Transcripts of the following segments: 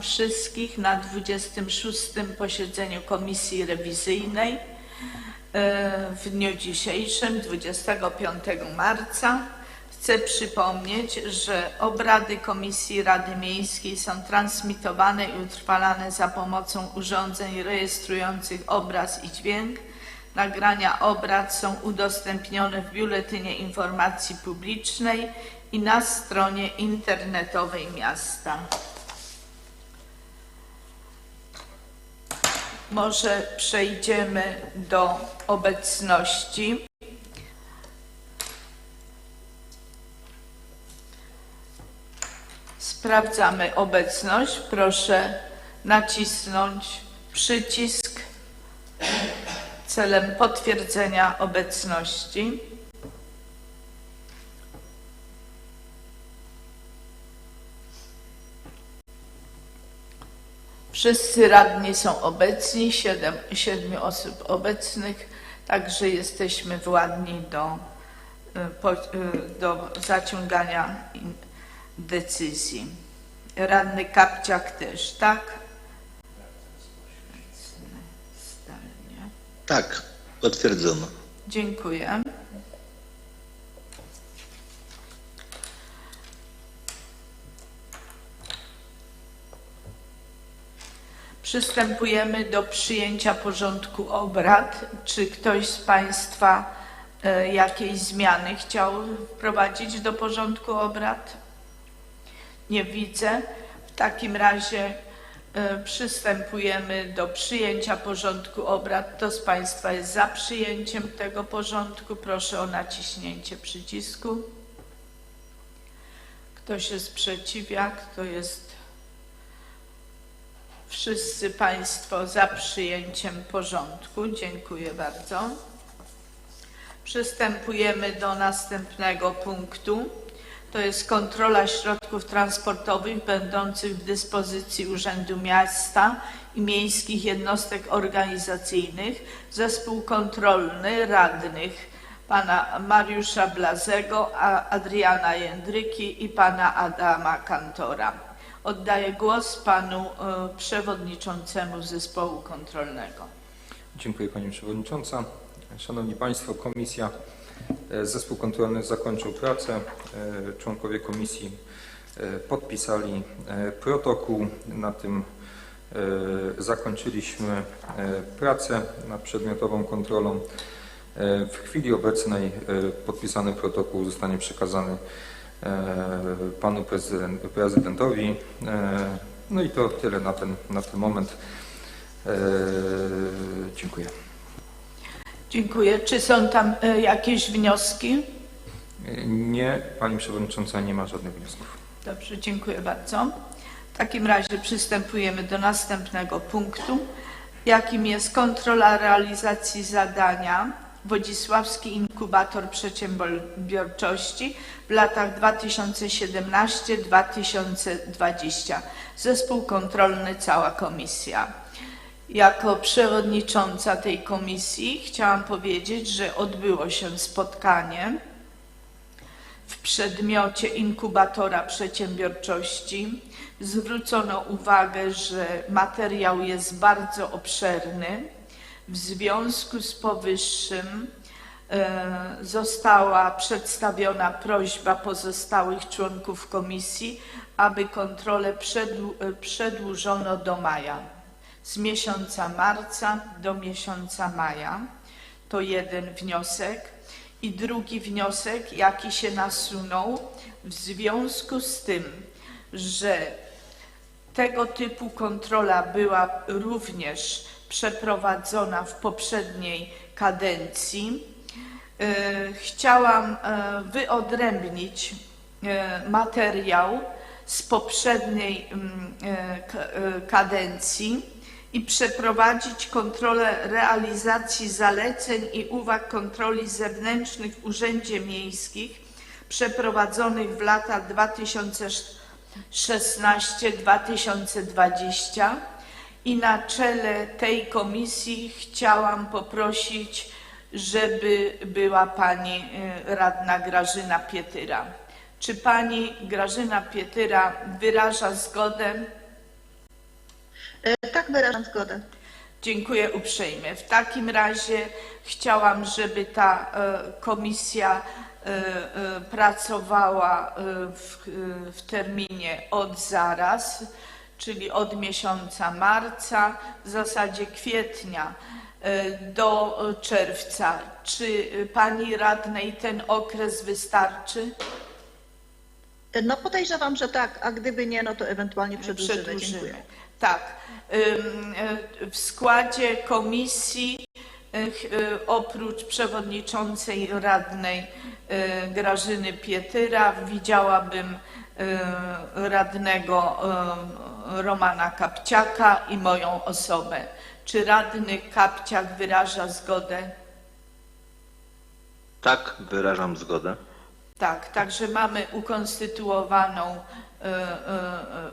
wszystkich na 26. posiedzeniu Komisji Rewizyjnej e, w dniu dzisiejszym, 25 marca. Chcę przypomnieć, że obrady Komisji Rady Miejskiej są transmitowane i utrwalane za pomocą urządzeń rejestrujących obraz i dźwięk. Nagrania obrad są udostępnione w Biuletynie Informacji Publicznej i na stronie internetowej miasta. Może przejdziemy do obecności. Sprawdzamy obecność. Proszę nacisnąć przycisk celem potwierdzenia obecności. Wszyscy radni są obecni, siedem, siedmiu osób obecnych, także jesteśmy władni do, y, y, do zaciągania decyzji. Radny Kapciak też, tak? Tak, potwierdzono. Dziękuję. Przystępujemy do przyjęcia porządku obrad. Czy ktoś z Państwa e, jakieś zmiany chciał wprowadzić do porządku obrad? Nie widzę. W takim razie e, przystępujemy do przyjęcia porządku obrad. Kto z Państwa jest za przyjęciem tego porządku? Proszę o naciśnięcie przycisku. Kto się sprzeciwia? Kto jest Wszyscy Państwo za przyjęciem porządku. Dziękuję bardzo. Przystępujemy do następnego punktu. To jest kontrola środków transportowych będących w dyspozycji Urzędu Miasta i miejskich jednostek organizacyjnych. Zespół kontrolny radnych pana Mariusza Blazego, Adriana Jędryki i pana Adama Kantora. Oddaję głos panu e, przewodniczącemu zespołu kontrolnego. Dziękuję Pani Przewodnicząca. Szanowni Państwo, Komisja, e, Zespół Kontrolny zakończył pracę. E, Członkowie Komisji podpisali protokół. Na tym zakończyliśmy pracę nad przedmiotową kontrolą. W chwili obecnej podpisany protokół zostanie przekazany Panu prezydent, Prezydentowi. E, No i to tyle na ten, na ten moment. E, Dziękuję. Dziękuję. Czy są tam e, jakieś wnioski? Nie, Pani Przewodnicząca, nie ma żadnych wniosków. Dobrze, dziękuję bardzo. W takim razie przystępujemy do następnego punktu, jakim jest kontrola realizacji zadania Wodzisławski Inkubator Przedsiębiorczości w latach 2017-2020. Zespół kontrolny, cała komisja. Jako przewodnicząca tej komisji chciałam powiedzieć, że odbyło się spotkanie w przedmiocie inkubatora przedsiębiorczości. Zwrócono uwagę, że materiał jest bardzo obszerny. W związku z powyższym e, została przedstawiona prośba pozostałych członków komisji, aby kontrolę e, przedłużono do maja. Z miesiąca marca do miesiąca maja. To jeden wniosek. I drugi wniosek, jaki się nasunął, w związku z tym, że tego typu kontrola była również przeprowadzona w poprzedniej kadencji, e, chciałam e, wyodrębnić e, materiał z poprzedniej mm, kadencji i przeprowadzić kontrolę realizacji zaleceń i uwag kontroli zewnętrznych w Urzędzie Miejskich przeprowadzonych w latach 2016-2020 i na czele tej komisji chciałam poprosić, żeby była pani y, radna Grażyna Pietyra. Czy pani Grażyna Pietyra wyraża zgodę E, Tak, wyrażam zgodę. Dziękuję uprzejmie. W takim razie chciałam, żeby ta e, komisja e, pracowała w, w terminie od zaraz, czyli od miesiąca marca, w zasadzie kwietnia e, do czerwca. Czy pani radnej ten okres wystarczy? No podejrzewam, że tak, a gdyby nie, no to ewentualnie przedłużymy. Dziękuję. Tak. E, W składzie komisji e, oprócz przewodniczącej radnej Grażyny Pietyra widziałabym radnego e, Romana Kapciaka i moją osobę. Czy radny Kapciak wyraża zgodę? Tak, wyrażam zgodę. Tak, także mamy ukonstytuowaną, e,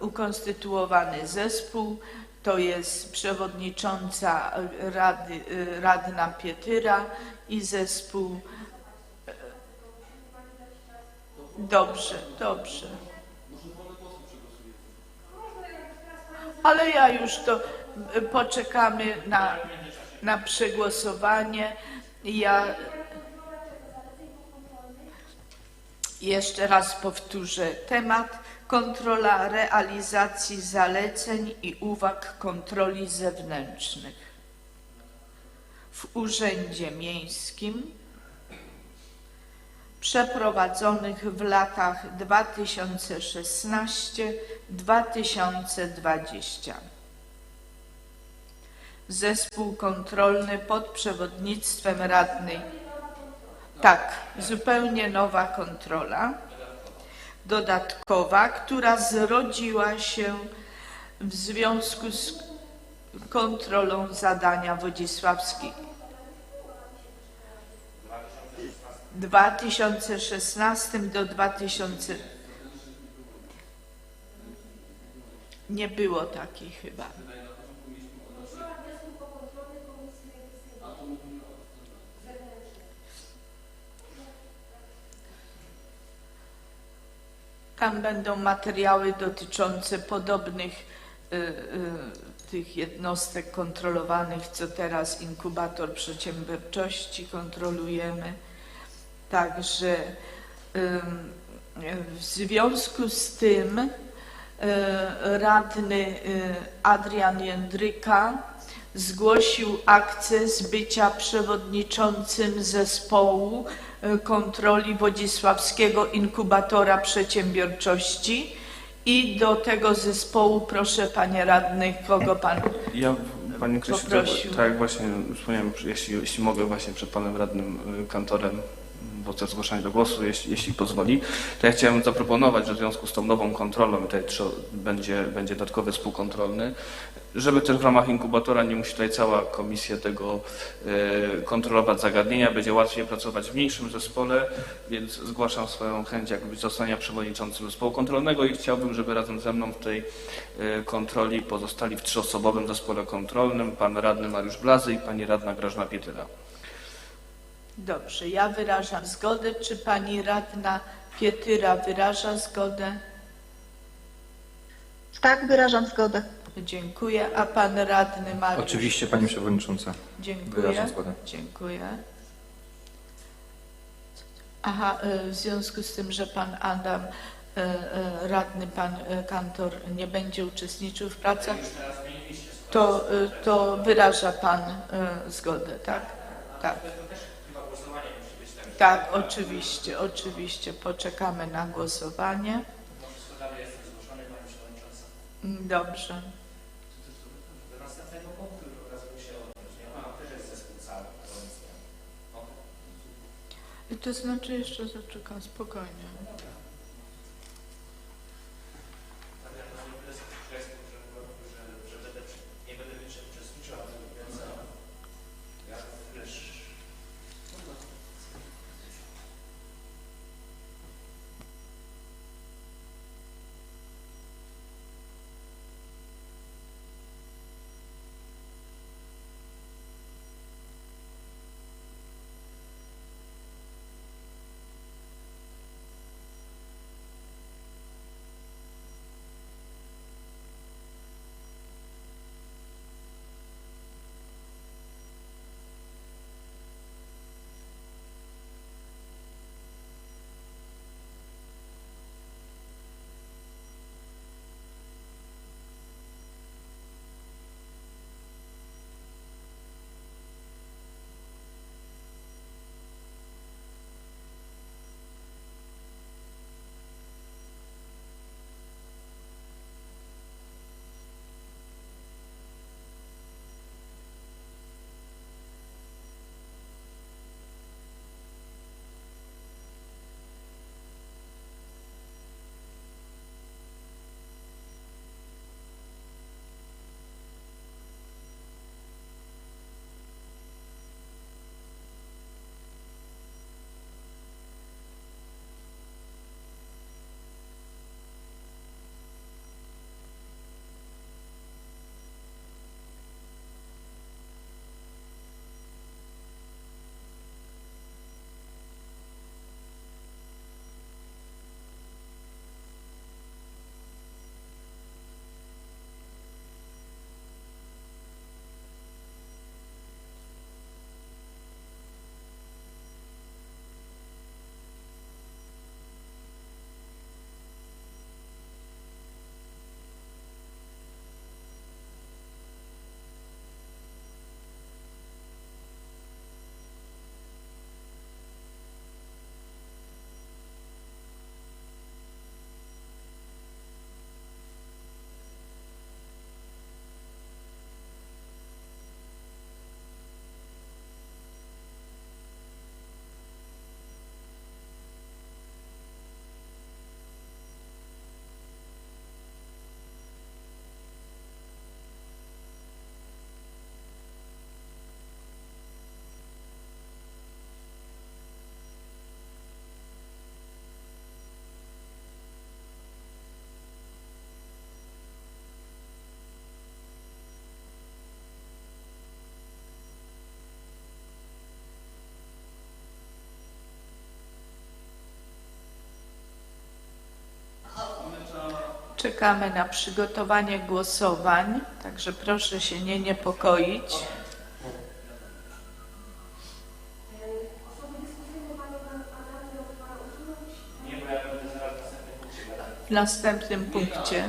ukonstytuowany zespół. To jest przewodnicząca Rady, radna Pietyra i zespół. Dobrze, dobrze. Ale ja już to e, poczekamy na, na przegłosowanie. Ja Jeszcze raz powtórzę temat. Kontrola realizacji zaleceń i uwag kontroli zewnętrznych. W Urzędzie Miejskim przeprowadzonych w latach 2016-2020. Zespół kontrolny pod przewodnictwem radnej tak, zupełnie nowa kontrola, dodatkowa, która zrodziła się w związku z kontrolą zadania Wodzisławskiej. W 2016 do 2000 nie było takiej chyba. Tam będą materiały dotyczące podobnych y, y, tych jednostek kontrolowanych, co teraz inkubator przedsiębiorczości kontrolujemy. Także w związku z tym y, radny y, Adrian Jędryka zgłosił akces bycia przewodniczącym zespołu y, kontroli Wodzisławskiego Inkubatora Przedsiębiorczości i do tego zespołu proszę panie radny, kogo pan Ja, Panie Krysiu, tak, Poprosił. tak jak właśnie wspomniałem, jeśli, jeśli mogę właśnie przed Panem Radnym y, Kantorem podczas zgłaszania do głosu, jeśli, jeśli pozwoli, to ja chciałem zaproponować, że w związku z tą nową kontrolą, tutaj będzie, będzie dodatkowy współkontrolny, żeby też w ramach inkubatora nie musi tutaj cała komisja tego e, kontrolować zagadnienia, będzie łatwiej pracować w mniejszym zespole, więc zgłaszam swoją chęć jakby zostania przewodniczącym zespołu kontrolnego i chciałbym, żeby razem ze mną w tej e, kontroli pozostali w trzyosobowym zespole kontrolnym pan radny Mariusz Blazy i pani radna Grażna Pietyra. Dobrze, ja wyrażam zgodę. Czy pani radna Pietyra wyraża zgodę? Tak, wyrażam zgodę. Dziękuję. A pan radny Mariusz? Oczywiście Pani Przewodnicząca. Dziękuję. Wyrażam zgodę. Dziękuję. Aha, y, w związku z tym, że pan Adam, y, y, radny pan y, kantor nie będzie uczestniczył w pracach, to, y, to wyraża pan y, zgodę, tak? Tak. Tak, oczywiście, oczywiście. Poczekamy na głosowanie. Dobrze. To znaczy jeszcze zaczekam spokojnie. Czekamy na przygotowanie głosowań, także proszę się nie niepokoić. W następnym punkcie.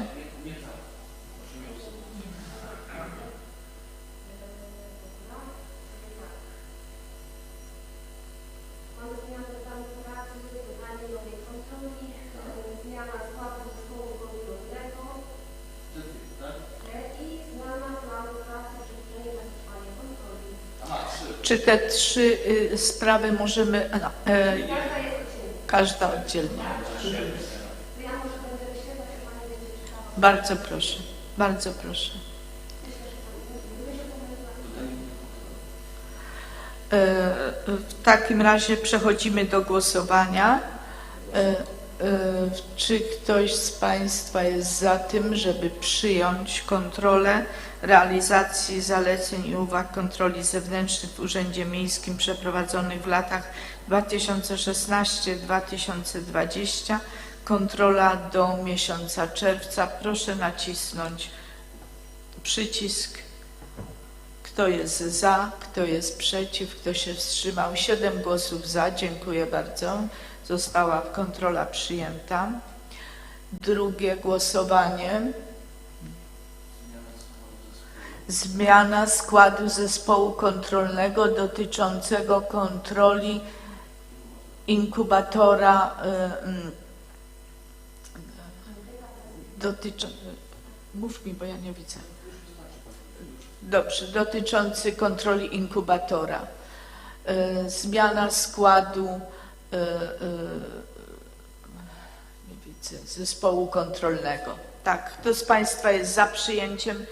Mamy zmianę planu pracy, wydanie nowej kontroli, e, zmiana składu zespołu kontrolnego e, i zmiana planu pracy, przewidzenie zastosowania kontroli. Czy te trzy y, sprawy możemy. No, e, każda oddzielnie. Bardzo proszę, bardzo proszę. E, W takim razie przechodzimy do głosowania. E, e, Czy ktoś z Państwa jest za tym, żeby przyjąć kontrolę realizacji zaleceń i uwag kontroli zewnętrznych w Urzędzie Miejskim przeprowadzonych w latach 2016-2020? Kontrola do miesiąca czerwca. Proszę nacisnąć przycisk. Kto jest za, kto jest przeciw, kto się wstrzymał? Siedem głosów za, dziękuję bardzo. Została kontrola przyjęta. Drugie głosowanie. Zmiana składu zespołu kontrolnego dotyczącego kontroli inkubatora. y, mm, Dotyczą... Mów mi, bo ja nie widzę. Dobrze, dotyczący kontroli inkubatora. E, Zmiana składu e, nie widzę, zespołu kontrolnego. Tak, kto z Państwa jest za przyjęciem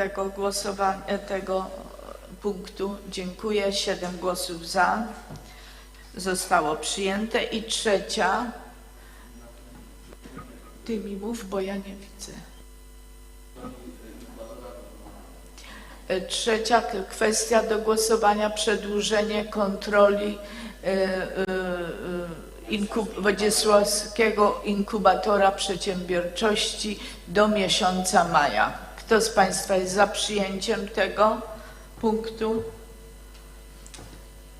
tego głosowania, tego punktu? Dziękuję. Siedem głosów za. Zostało przyjęte. I trzecia. Ty mi mów, bo ja nie widzę. E, Trzecia kwestia do głosowania przedłużenie kontroli e, e, e, inkub- Wodzisławskiego Inkubatora Przedsiębiorczości do miesiąca maja. Kto z Państwa jest za przyjęciem tego punktu?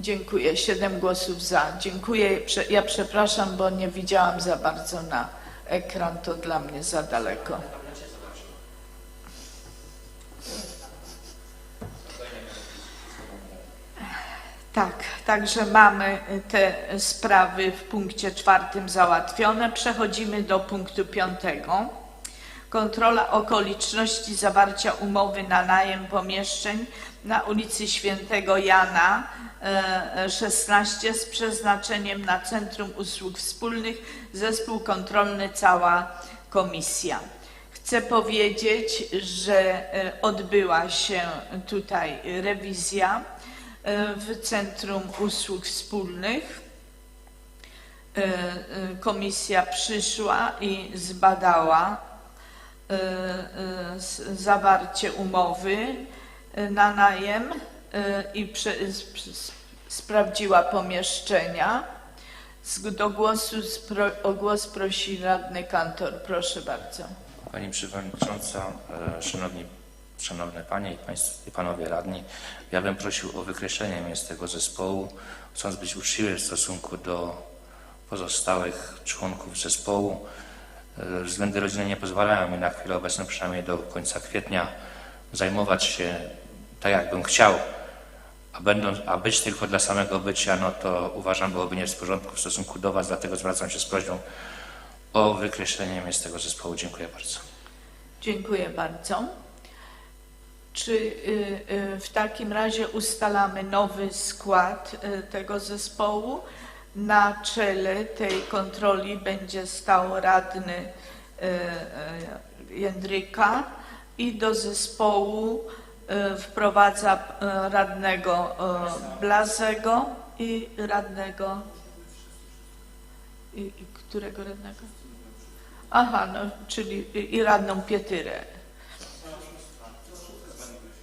Dziękuję. Siedem głosów za. Dziękuję. Ja przepraszam, bo nie widziałam za bardzo na ekran. To dla mnie za daleko. Tak, także mamy te sprawy w punkcie czwartym załatwione. Przechodzimy do punktu piątego. Kontrola okoliczności zawarcia umowy na najem pomieszczeń na ulicy Świętego Jana e, 16 z przeznaczeniem na Centrum Usług Wspólnych, zespół kontrolny, cała komisja. Chcę powiedzieć, że e, odbyła się tutaj rewizja e, w Centrum Usług Wspólnych. E, e, Komisja przyszła i zbadała e, e, zawarcie umowy e, na najem e, i sprawdziła pomieszczenia. Do głosu o głos prosi radny kantor. Proszę bardzo. Pani Przewodnicząca, e, Szanowni, Szanowne Panie i, i Panowie Radni, ja bym prosił o wykreślenie mnie z tego zespołu, chcąc być uczciwy w stosunku do pozostałych członków zespołu. E, Względy rodzinne nie pozwalają mi na chwilę obecną, przynajmniej do końca kwietnia, zajmować się tak, jakbym chciał, a, będąc, a być tylko dla samego bycia, no to uważam byłoby nie w porządku w stosunku do Was, dlatego zwracam się z prośbą o wykreślenie mnie z tego zespołu. Dziękuję bardzo. Dziękuję bardzo. Czy y, y, w takim razie ustalamy nowy skład y, tego zespołu? Na czele tej kontroli będzie stał radny y, y, Jędryka i do zespołu y, wprowadza radnego Blazego i radnego. I, i którego radnego? Aha, no, czyli i radną Pietyrę.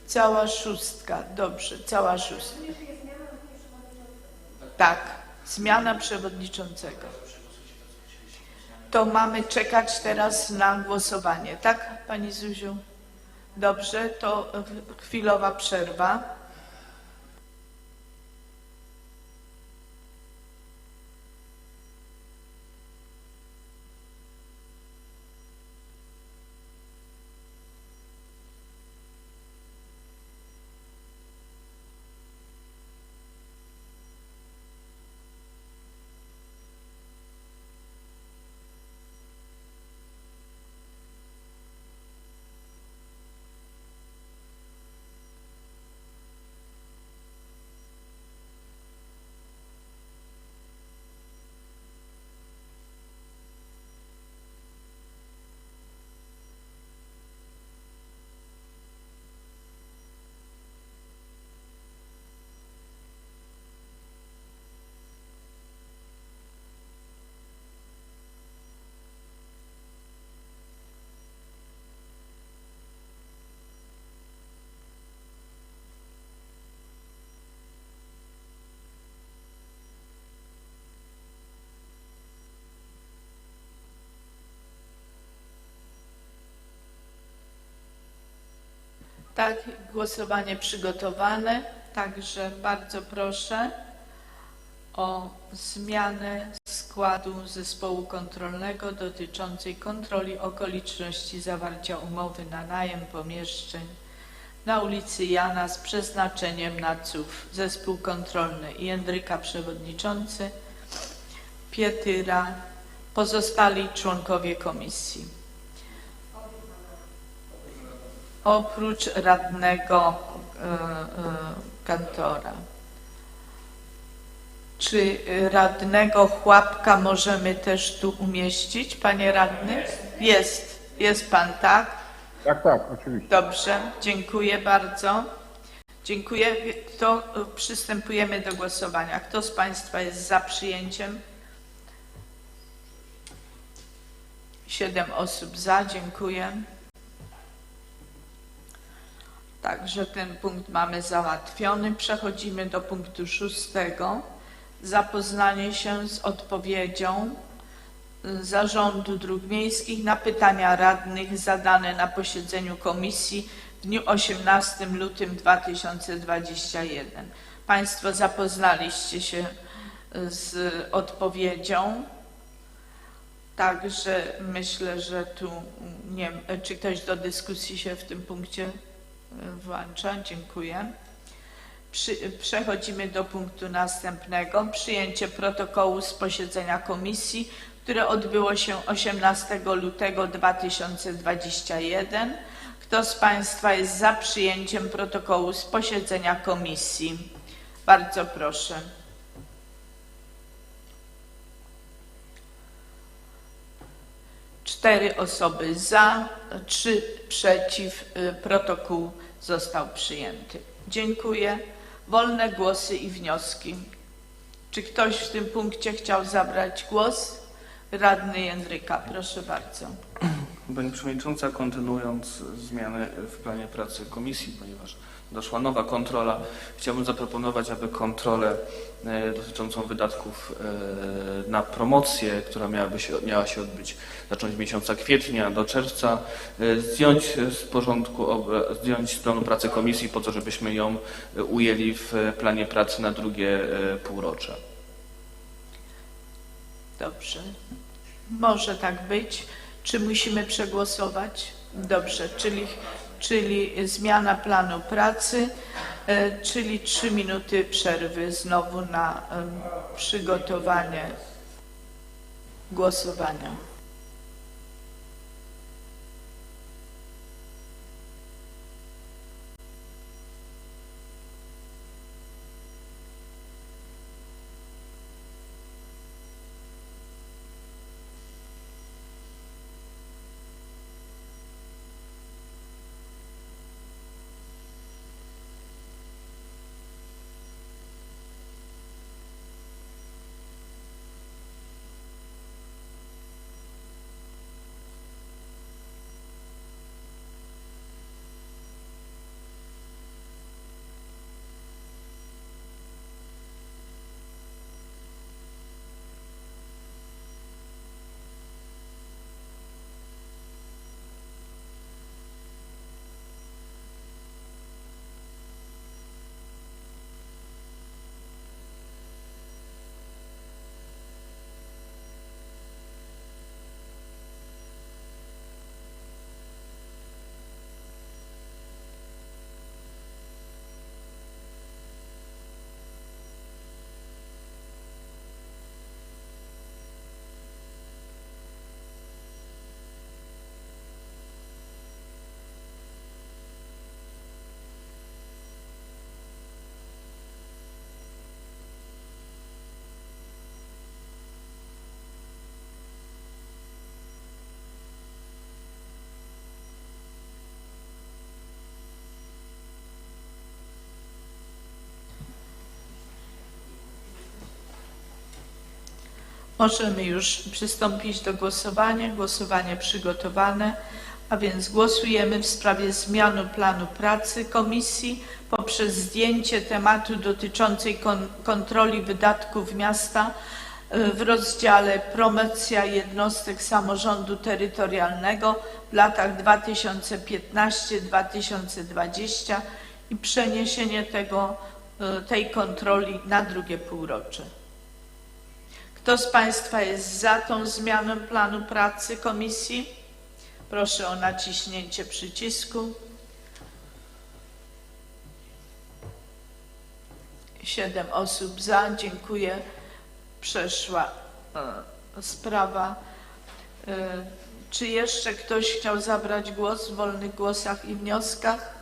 Cała szóstka, dobrze, cała szóstka. Tak, zmiana przewodniczącego. To mamy czekać teraz na głosowanie, tak, Pani Zuziu? Dobrze, to e, chwilowa przerwa. Tak, głosowanie przygotowane, także bardzo proszę o zmianę składu zespołu kontrolnego dotyczącej kontroli okoliczności zawarcia umowy na najem pomieszczeń na ulicy Jana z przeznaczeniem na CUF. Zespół kontrolny Jędryka przewodniczący, Pietyra, pozostali członkowie komisji. Oprócz radnego e, e, kantora. Czy radnego Chłapka możemy też tu umieścić, panie radny? Jest, jest pan, tak? Tak, tak, oczywiście. Dobrze, dziękuję bardzo. Dziękuję. To e, przystępujemy do głosowania. Kto z państwa jest za przyjęciem? Siedem osób za, dziękuję. Także ten punkt mamy załatwiony. Przechodzimy do punktu szóstego. Zapoznanie się z odpowiedzią Zarządu Dróg Miejskich na pytania radnych zadane na posiedzeniu komisji w dniu 18 lutym 2021. Państwo zapoznaliście się y, z odpowiedzią. Także myślę, że tu nie, czy ktoś do dyskusji się w tym punkcie Włącza, dziękuję. Przechodzimy do punktu następnego. Przyjęcie protokołu z posiedzenia komisji, które odbyło się 18 lutego 2021. Kto z Państwa jest za przyjęciem protokołu z posiedzenia komisji? Bardzo proszę. Cztery osoby za, trzy przeciw. Y, Protokół został przyjęty. Dziękuję. Wolne głosy i wnioski. Czy ktoś w tym punkcie chciał zabrać głos? Radny Jędryka, proszę bardzo. Pani Przewodnicząca, kontynuując zmiany w planie pracy komisji, ponieważ doszła nowa kontrola, chciałbym zaproponować, aby kontrolę e, dotyczącą wydatków e, na promocję, która miałaby się, miała się odbyć, zacząć z miesiąca kwietnia do czerwca, e, zdjąć z porządku, zdjąć z planu pracy komisji po to, żebyśmy ją ujęli w planie pracy na drugie półrocze. Dobrze. Może tak być. Czy musimy przegłosować? Dobrze, czyli, czyli zmiana planu pracy, e, czyli trzy minuty przerwy znowu na przygotowanie głosowania. Możemy już przystąpić do głosowania. Głosowanie przygotowane, a więc głosujemy w sprawie zmiany planu pracy komisji poprzez zdjęcie tematu dotyczącej kon- kontroli wydatków miasta y, w rozdziale Promocja jednostek samorządu terytorialnego w latach 2015-2020 i przeniesienie tego, y, tej kontroli na drugie półrocze. Kto z Państwa jest za tą zmianą planu pracy komisji? Proszę o naciśnięcie przycisku. Siedem osób za, dziękuję. Przeszła e, sprawa. E, czy jeszcze ktoś chciał zabrać głos w wolnych głosach i wnioskach?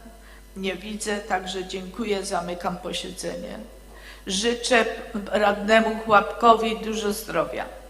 Nie widzę, także dziękuję, zamykam posiedzenie. Życzę radnemu Chłapkowi dużo zdrowia.